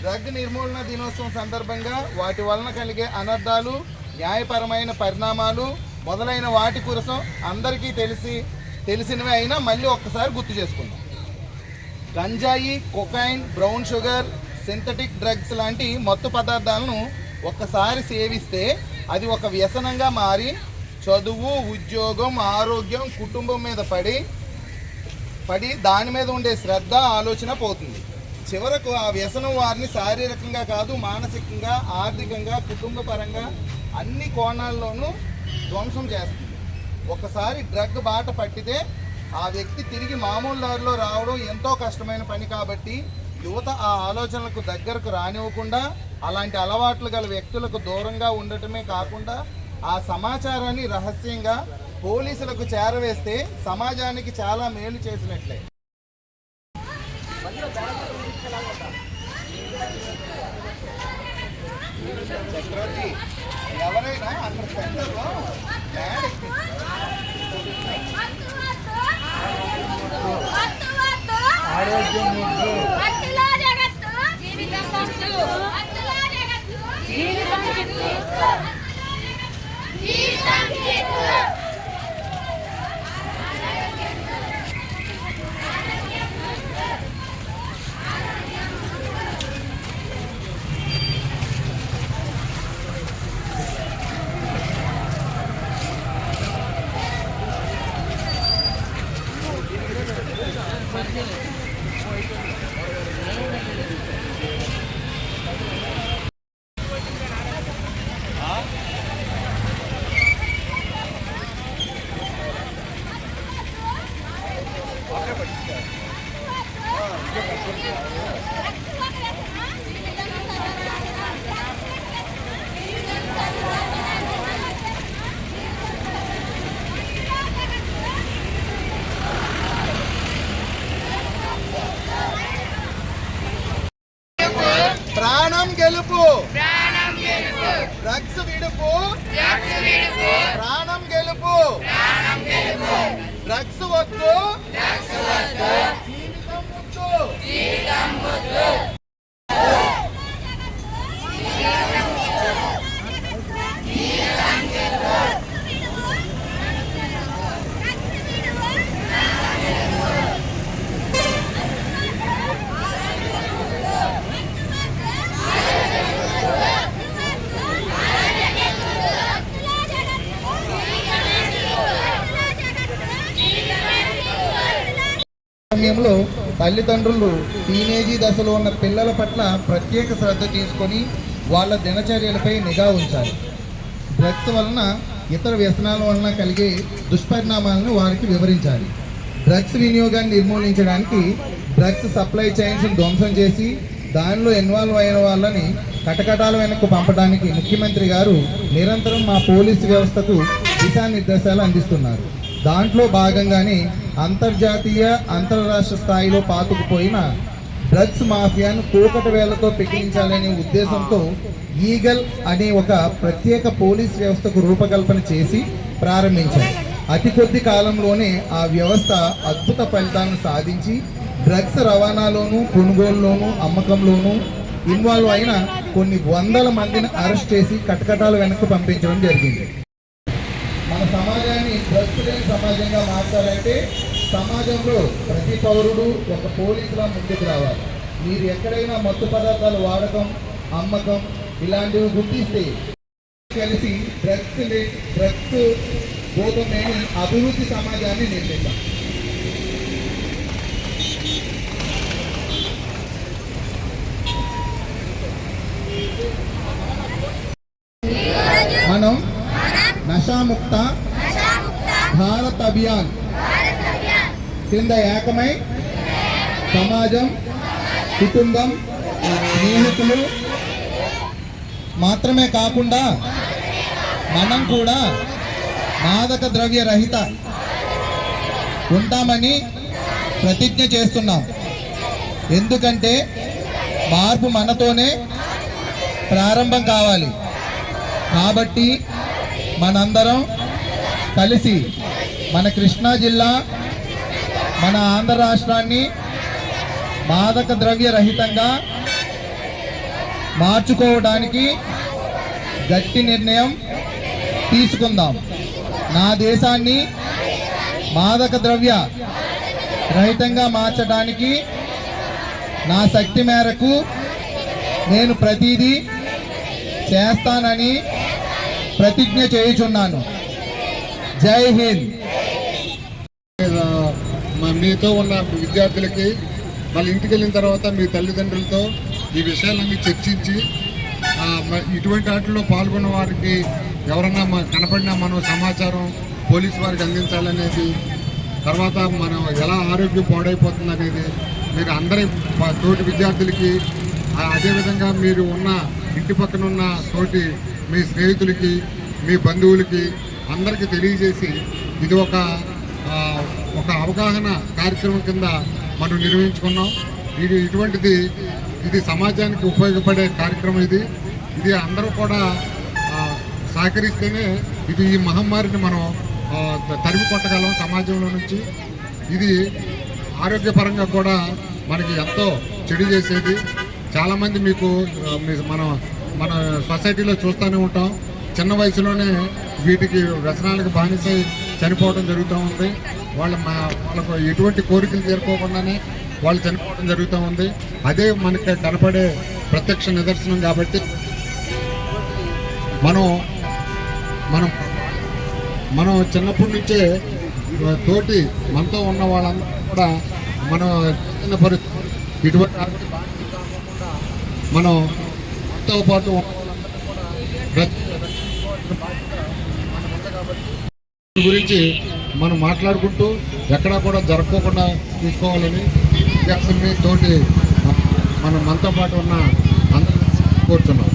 Drug నిర్మూలన దినోత్సవం సందర్భంగా వాటి వలన కలిగే అనర్థాలు న్యాయపరమైన పరిణామాలు మొదలైన వాటి కోసం అందరికీ తెలిసి తెలిసినవి అయినా మళ్ళీ ఒక్కసారి గుర్తు చేసుకుందాం. గంజాయి cocaine brown sugar synthetic drugs లాంటి మత్తు పదార్థాలను ఒక్కసారి సేవిస్తే అది ఒక వ్యసనంగా మారి చదువు ఉద్యోగం ఆరోగ్యం కుటుంబం మీద పడి పడి దాని మీద ఉండే శ్రద్ధ ఆలోచన పోతుంది. చివరకు ఆ వ్యసనం వారిని శారీరకంగా కాదు మానసికంగా ఆర్థికంగా కుటుంబ పరంగా అన్ని కోణాల్లోనూ ధ్వంసం చేస్తుంది. ఒకసారి డ్రగ్ బాట పట్టితే ఆ వ్యక్తి తిరిగి మామూలు దారిలో రావడం ఎంతో కష్టమైన పని కాబట్టి యువత ఆ ఆలోచనలకు దగ్గరకు రానివ్వకుండా అలాంటి అలవాట్లు గల వ్యక్తులకు దూరంగా ఉండటమే కాకుండా ఆ సమాచారాన్ని రహస్యంగా పోలీసులకు చేరవేస్తే సమాజానికి చాలా మేలు చేసినట్లే. చక్రవర్తి ఎవరైనా అక్కడ సెంటర్లో జీవితం జీవితం ప్రాణం గెలుపు. డ్రగ్స్ విడుపు. ప్రాణం గెలుపు. డ్రగ్స్ వద్దు జీవితం ముద్దు సమయంలో తల్లిదండ్రులు టీనేజీ దశలో ఉన్న పిల్లల పట్ల ప్రత్యేక శ్రద్ధ తీసుకొని వాళ్ళ దినచర్యలపై నిఘా ఉంచాలి. డ్రగ్స్ వలన ఇతర వ్యసనాల వలన కలిగే దుష్పరిణామాలను వారికి వివరించాలి. డ్రగ్స్ వినియోగాన్ని నిర్మూలించడానికి డ్రగ్స్ సప్లై చైన్స్ ధ్వంసం చేసి దానిలో ఇన్వాల్వ్ అయిన వాళ్ళని కటకటాల వెనక్కు పంపడానికి ముఖ్యమంత్రి గారు నిరంతరం మా పోలీసు వ్యవస్థకు దిశానిర్దేశాలు అందిస్తున్నారు. దాంట్లో భాగంగానే అంతర్జాతీయ అంతర్రాష్ట్ర స్థాయిలో పాతుకుపోయిన డ్రగ్స్ మాఫియాను కూకట వేలతో పెకిలించాలనే ఉద్దేశంతో ఈగల్ అనే ఒక ప్రత్యేక పోలీస్ వ్యవస్థకు రూపకల్పన చేసి ప్రారంభించారు. అతి కొద్ది కాలంలోనే ఆ వ్యవస్థ అద్భుత ఫలితాలను సాధించి డ్రగ్స్ రవాణాలోనూ కొనుగోలులోనూ అమ్మకంలోనూ ఇన్వాల్వ్ అయిన కొన్ని వందల మందిని అరెస్ట్ చేసి కటకటాల వెనక్కి పంపించడం జరిగింది. సమాజాన్ని లేని సమాజంగా మార్చాలంటే సమాజంలో ప్రతి పౌరుడు ఒక పోలీసులా ముందుకు రావాలి. మీరు ఎక్కడైనా మత్తు పదార్థాలు వాడకం అమ్మకం ఇలాంటివి గుర్తిస్తే కలిసి డ్రగ్స్ డ్రగ్స్ భూతం అభివృద్ధి సమాజాన్ని నిర్మిద్దాం. మనం నషాముక్త భారత్ అభియాన్. కింద ఏకమై సమాజం కుటుంబం స్నేహితులు మాత్రమే కాకుండా మనం కూడా మాదక ద్రవ్య రహిత ఉంటామని ప్రతిజ్ఞ చేస్తున్నాం. ఎందుకంటే మార్పు మనతోనే ప్రారంభం కావాలి. కాబట్టి మనందరం కలిసి మన కృష్ణా జిల్లా మన ఆంధ్ర రాష్ట్రాన్ని మాదక ద్రవ్య రహితంగా మార్చుకోవడానికి గట్టి నిర్ణయం తీసుకుందాం. నా దేశాన్ని మాదక ద్రవ్య రహితంగా మార్చడానికి నా శక్తి మేరకు నేను ప్రతిదీ చేస్తానని ప్రతిజ్ఞ చేయుచున్నాను. జై హింద్. మీతో ఉన్న విద్యార్థులకి మళ్ళీ ఇంటికి వెళ్ళిన తర్వాత మీ తల్లిదండ్రులతో ఈ విషయాలన్నీ చర్చించి ఇటువంటి ఆటల్లో పాల్గొన్న వారికి ఎవరన్నా కనపడినా మనం సమాచారం పోలీస్ వారికి అందించాలనేది తర్వాత మనం ఎలా ఆరోగ్యం పాడైపోతుంది అనేది మీరు అందరి తోటి విద్యార్థులకి అదేవిధంగా మీరు ఉన్న ఇంటి పక్కన ఉన్న తోటి మీ స్నేహితులకి మీ బంధువులకి అందరికీ తెలియజేసి ఇది ఒక ఒక అవగాహన కార్యక్రమం కింద మనం నిర్వహించుకున్నాం. ఇది ఇటువంటిది ఇది సమాజానికి ఉపయోగపడే కార్యక్రమం ఇది. ఇది అందరూ కూడా సహకరిస్తేనే ఇది ఈ మహమ్మారిని మనం తరిమి కొట్టగలం సమాజంలో నుంచి. ఇది ఆరోగ్యపరంగా కూడా మనకి ఎంతో చెడు చేసేది. చాలామంది మీకు మనం మీ- మన సొసైటీలో చూస్తూనే ఉంటాం. చిన్న వయసులోనే వీటికి వ్యసనాలకు బానిసై చనిపోవడం జరుగుతూ ఉంది. వాళ్ళ మా వాళ్ళకు ఎటువంటి కోరికలు తీరుకోకుండానే వాళ్ళు చనిపోవడం జరుగుతూ ఉంది. అదే మనకి కనపడే ప్రత్యక్ష నిదర్శనం కాబట్టి మనం మనం మనం చిన్నప్పటి నుంచే తోటి మనతో ఉన్న వాళ్ళందరూ కూడా మనం చిన్న పరిస్థితి ఇటువంటి మనం మనతో పాటు ఉన్న వాళ్ళందరూ కూడా గురించి మనం మాట్లాడుకుంటూ ఎక్కడా కూడా జరగకోకుండా చూసుకోవాలని విద్యార్థుల్ని తోటి మనం మనతో పాటు ఉన్న అందరూ కోరుతున్నాం